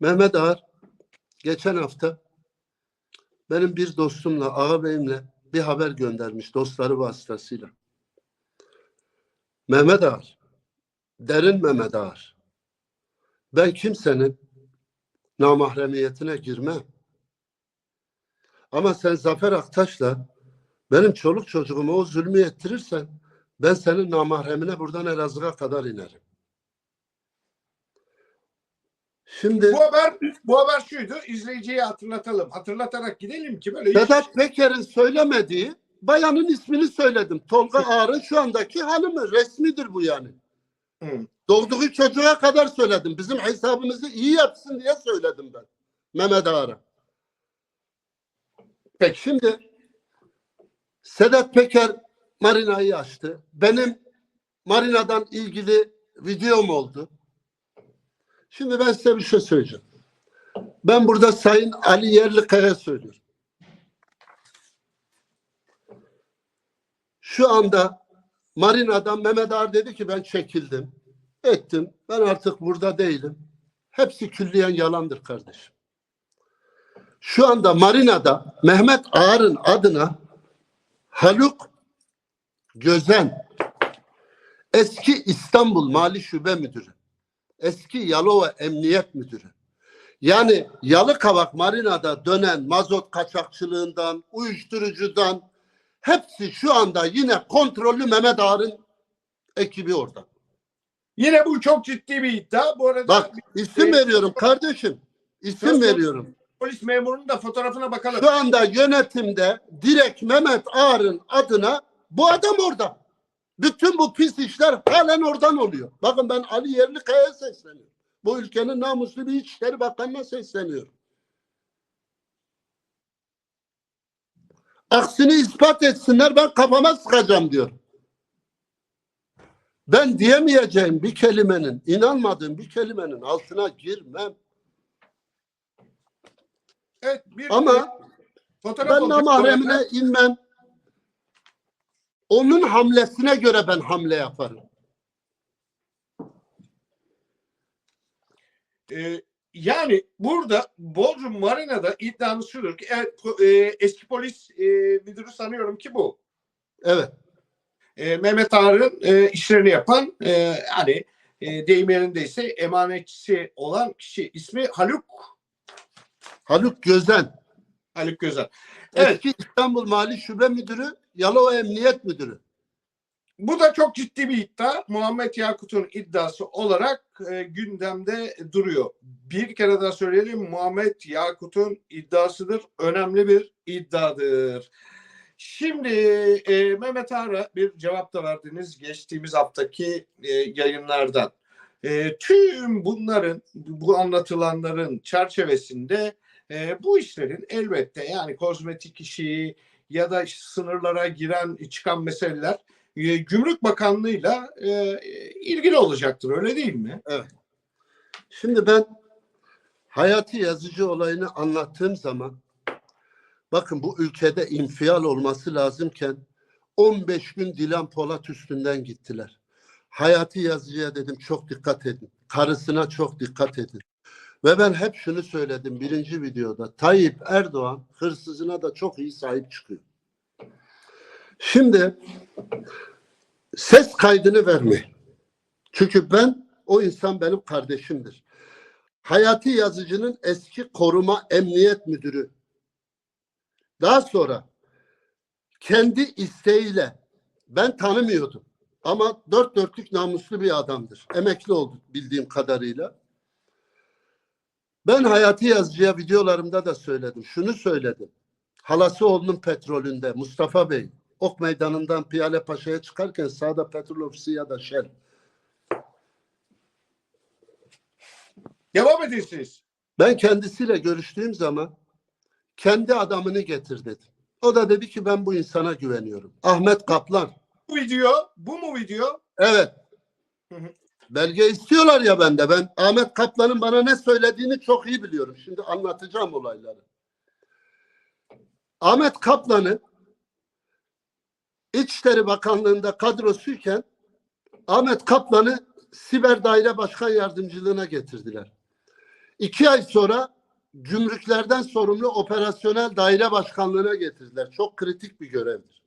Mehmet Ağar geçen hafta benim bir dostumla, ağabeyimle bir haber göndermiş dostları vasıtasıyla. Mehmet Ağar, derin Mehmet Ağar. Ben kimsenin namahremiyetine girmem. Ama sen Zafer Aktaş'la benim çoluk çocuğuma o zulmü ettirirsen ben senin namahremine buradan Elazığ'a kadar inerim. Şimdi Bu haber bu haber şuydu. izleyiciye hatırlatalım. Hatırlatarak gidelim ki böyle Vedat Peker'in söylemediği bayanın ismini söyledim. Tolga Ağar'ın şu andaki hanımı. Resmidir bu yani. Hı. Doğduğu çocuğa kadar söyledim. Bizim hesabımızı iyi yapsın diye söyledim ben. Mehmet Ağar'a. Peki. Şimdi Sedat Peker Marina'yı açtı. Benim Marina'dan ilgili videom oldu. Şimdi ben size bir şey söyleyeceğim. Ben burada Sayın Ali Yerlikaya söylüyorum. Şu anda Marina'dan Mehmet Ağar dedi ki ben çekildim. Ettim. Ben artık burada değilim. Hepsi külliyen yalandır kardeşim. Şu anda Marina'da Mehmet Ağar'ın adına Haluk Gözen eski İstanbul Mali Şube Müdürü, eski Yalova Emniyet Müdürü. Yani Yalıkavak Marina'da dönen mazot kaçakçılığından, uyuşturucudan hepsi şu anda yine kontrollü Mehmet Ağar'ın ekibi orada. Yine bu çok ciddi bir iddia. Bu arada Bak isim Ee, veriyorum kardeşim. İsim Söz- veriyorum. polis memurunun da fotoğrafına bakalım. Şu anda yönetimde direkt Mehmet Ağar'ın adına bu adam orada. Bütün bu pis işler halen oradan oluyor. Bakın ben Ali Yerlikaya'ya sesleniyorum. Bu ülkenin namuslu bir İçişleri Bakanı'na sesleniyorum. Aksini ispat etsinler ben kafama sıkacağım diyor. Ben diyemeyeceğim bir kelimenin, inanmadığım bir kelimenin altına girmem. Evet, bir Ama fotoğraf Ben olacak. mahremine inmem. Onun hamlesine göre ben hamle yaparım. Ee, yani burada Bodrum Marina'da iddiamız şudur ki e, eski polis e, müdürü sanıyorum ki bu. Evet. E, Mehmet Ağar'ın e, işlerini yapan e, hani e, deyim yerindeyse emanetçisi olan kişi ismi Haluk Haluk Gözen. Haluk Gözen. Evet. Eski İstanbul Mali Şube Müdürü, Yalova Emniyet Müdürü. Bu da çok ciddi bir iddia. Muhammed Yakut'un iddiası olarak e, gündemde duruyor. Bir kere daha söyleyelim Muhammed Yakut'un iddiasıdır. Önemli bir iddiadır. Şimdi e, Mehmet Ağar'a bir cevap da verdiniz geçtiğimiz haftaki e, yayınlardan. E, tüm bunların, bu anlatılanların çerçevesinde e, bu işlerin elbette yani kozmetik işi ya da sınırlara giren çıkan meseleler e, Gümrük Bakanlığı'yla e, ilgili olacaktır öyle değil mi? Şimdi ben Hayati Yazıcı olayını anlattığım zaman bakın bu ülkede infial olması lazımken 15 gün Dilan Polat üstünden gittiler. Hayati Yazıcı'ya dedim çok dikkat edin. Karısına çok dikkat edin. Ve ben hep şunu söyledim birinci videoda. Tayyip Erdoğan hırsızına da çok iyi sahip çıkıyor. Şimdi ses kaydını vermeyin. Çünkü ben o insan benim kardeşimdir. Hayati Yazıcı'nın eski koruma emniyet müdürü. Daha sonra kendi isteğiyle ben tanımıyordum. Ama dört dörtlük namuslu bir adamdır. Emekli oldu bildiğim kadarıyla. Ben Hayati Yazıcı'ya videolarımda da söyledim. Şunu söyledim. Halası oğlunun petrolünde Mustafa Bey Ok Meydanı'ndan Piyale Paşa'ya çıkarken sağda petrol ofisi ya da Shell. Devam edin siz. Ben kendisiyle görüştüğüm zaman kendi adamını getir dedim. O da dedi ki ben bu insana güveniyorum. Ahmet Kaplan. Bu video, bu mu video? Evet. Hı hı. Belge istiyorlar ya bende. Ben Ahmet Kaplan'ın bana ne söylediğini çok iyi biliyorum. Şimdi anlatacağım olayları. Ahmet Kaplan'ı İçişleri Bakanlığı'nda kadrosuyken Ahmet Kaplan'ı Siber Daire Başkan Yardımcılığına getirdiler. İki ay sonra gümrüklerden sorumlu operasyonel daire başkanlığına getirdiler. Çok kritik bir görevdir.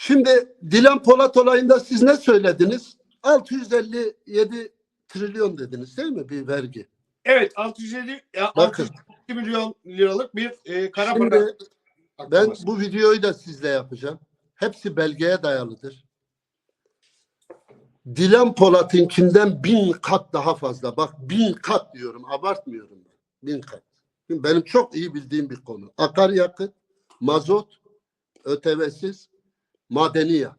Şimdi Dilan Polat olayında siz ne söylediniz? 657 trilyon dediniz değil mi bir vergi? Evet 650 ya, Bakın. 650 milyon liralık bir e, kara Şimdi para Ben bu videoyu da sizle yapacağım. Hepsi belgeye dayalıdır. Dilan Polat'ınkinden bin kat daha fazla. Bak bin kat diyorum. Abartmıyorum ben. Bin kat. Şimdi benim çok iyi bildiğim bir konu. Akaryakıt, mazot, ÖTV'siz, madeni yağ.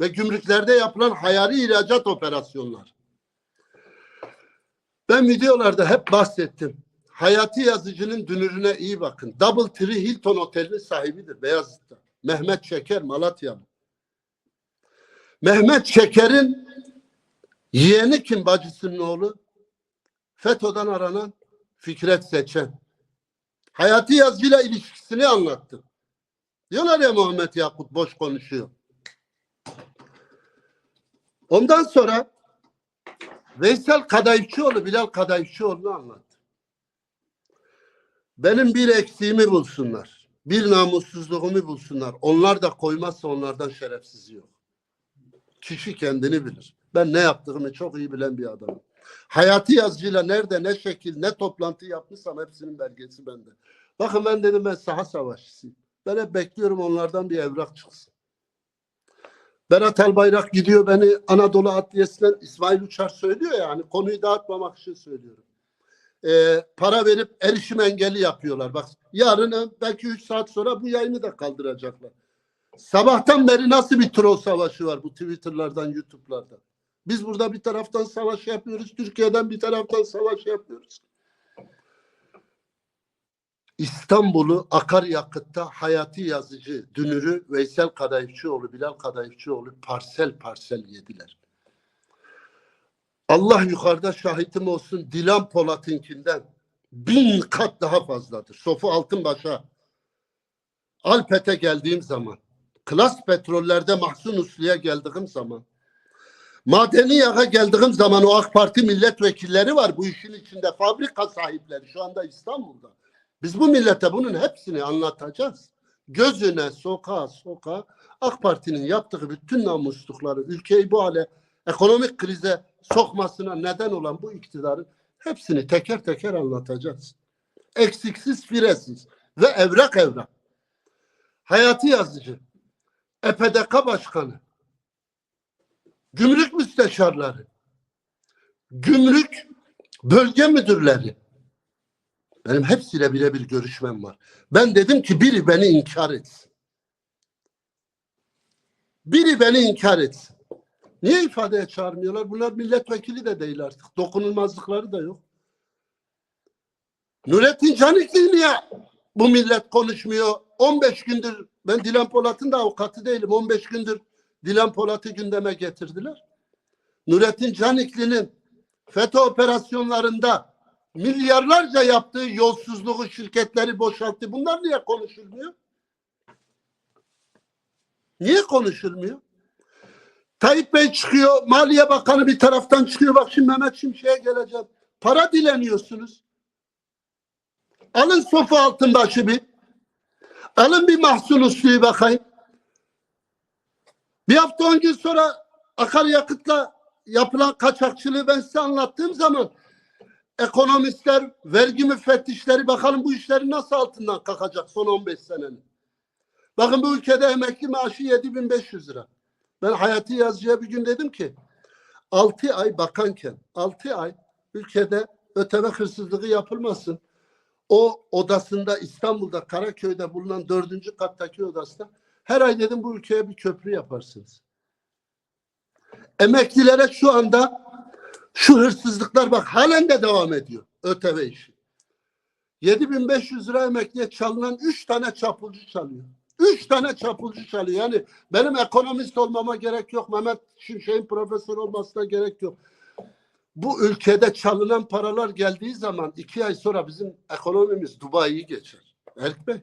Ve gümrüklerde yapılan hayali ihracat operasyonlar. Ben videolarda hep bahsettim. Hayati Yazıcı'nın dünürüne iyi bakın. Double Tree Hilton Oteli'nin sahibidir Beyazıt'ta. Mehmet Şeker Malatyalı. Mehmet Şeker'in yeğeni kim bacısının oğlu? FETÖ'den aranan Fikret Seçen. Hayati Yazıcı'yla ilişkisini anlattı. Diyorlar ya Muhammed Yakut boş konuşuyor. Ondan sonra Veysel Kadayıfçıoğlu, Bilal Kadayıfçıoğlu'nu anlattı. Benim bir eksiğimi bulsunlar. Bir namussuzluğumu bulsunlar. Onlar da koymazsa onlardan şerefsiz yok. Kişi kendini bilir. Ben ne yaptığımı çok iyi bilen bir adamım. Hayati yazıcıyla nerede ne şekil ne toplantı yapmışsam hepsinin belgesi bende. Bakın ben dedim ben saha savaşçısıyım. Ben bekliyorum onlardan bir evrak çıksın. Berat Albayrak gidiyor beni Anadolu Adliyesi'nden İsmail Uçar söylüyor ya hani konuyu dağıtmamak için söylüyorum. Ee, para verip erişim engeli yapıyorlar. Bak yarın belki 3 saat sonra bu yayını da kaldıracaklar. Sabahtan beri nasıl bir troll savaşı var bu Twitter'lardan, YouTube'lardan. Biz burada bir taraftan savaş yapıyoruz. Türkiye'den bir taraftan savaş yapıyoruz. İstanbul'u akaryakıtta Hayati Yazıcı, Dünürü, Veysel Kadayıfçıoğlu, Bilal Kadayıfçıoğlu parsel parsel yediler. Allah yukarıda şahitim olsun Dilan Polat'ınkinden bin kat daha fazladır. Sofu Altınbaş'a Alpet'e geldiğim zaman, Klas Petroller'de Mahsun Uslu'ya geldiğim zaman, Madeni Yağ'a geldiğim zaman o AK Parti milletvekilleri var bu işin içinde. Fabrika sahipleri şu anda İstanbul'da. Biz bu millete bunun hepsini anlatacağız. Gözüne soka soka AK Parti'nin yaptığı bütün namuslukları ülkeyi bu hale ekonomik krize sokmasına neden olan bu iktidarın hepsini teker teker anlatacağız. Eksiksiz firesiz ve evrak evrak. Hayati Yazıcı, EPDK Başkanı, gümrük müsteşarları, gümrük bölge müdürleri, benim hepsiyle birebir görüşmem var. Ben dedim ki biri beni inkar etsin. Biri beni inkar etsin. Niye ifadeye çağırmıyorlar? Bunlar milletvekili de değil artık. Dokunulmazlıkları da yok. Nurettin Canikli niye bu millet konuşmuyor? 15 gündür ben Dilan Polat'ın da avukatı değilim. 15 gündür Dilan Polat'ı gündeme getirdiler. Nurettin Canikli'nin FETÖ operasyonlarında milyarlarca yaptığı yolsuzluğu şirketleri boşalttı. Bunlar niye konuşulmuyor? Niye konuşulmuyor? Tayyip Bey çıkıyor, Maliye Bakanı bir taraftan çıkıyor. Bak şimdi Mehmet Şimşek'e geleceğim. Para dileniyorsunuz. Alın sofu altınbaşı bir. Alın bir mahsul usluyu bakayım. Bir hafta on gün sonra akaryakıtla yapılan kaçakçılığı ben size anlattığım zaman ekonomistler, vergi müfettişleri bakalım bu işleri nasıl altından kalkacak son 15 senenin. Bakın bu ülkede emekli maaşı 7500 lira. Ben Hayati Yazıcı'ya bir gün dedim ki 6 ay bakanken 6 ay ülkede öteme hırsızlığı yapılmasın. O odasında İstanbul'da Karaköy'de bulunan dördüncü kattaki odasında her ay dedim bu ülkeye bir köprü yaparsınız. Emeklilere şu anda şu hırsızlıklar bak halen de devam ediyor. ÖTV işi. 7500 lira emekliye çalınan 3 tane çapulcu çalıyor. 3 tane çapulcu çalıyor. Yani benim ekonomist olmama gerek yok. Mehmet Şimşek'in profesör olmasına gerek yok. Bu ülkede çalınan paralar geldiği zaman iki ay sonra bizim ekonomimiz Dubai'yi geçer. Erk Bey.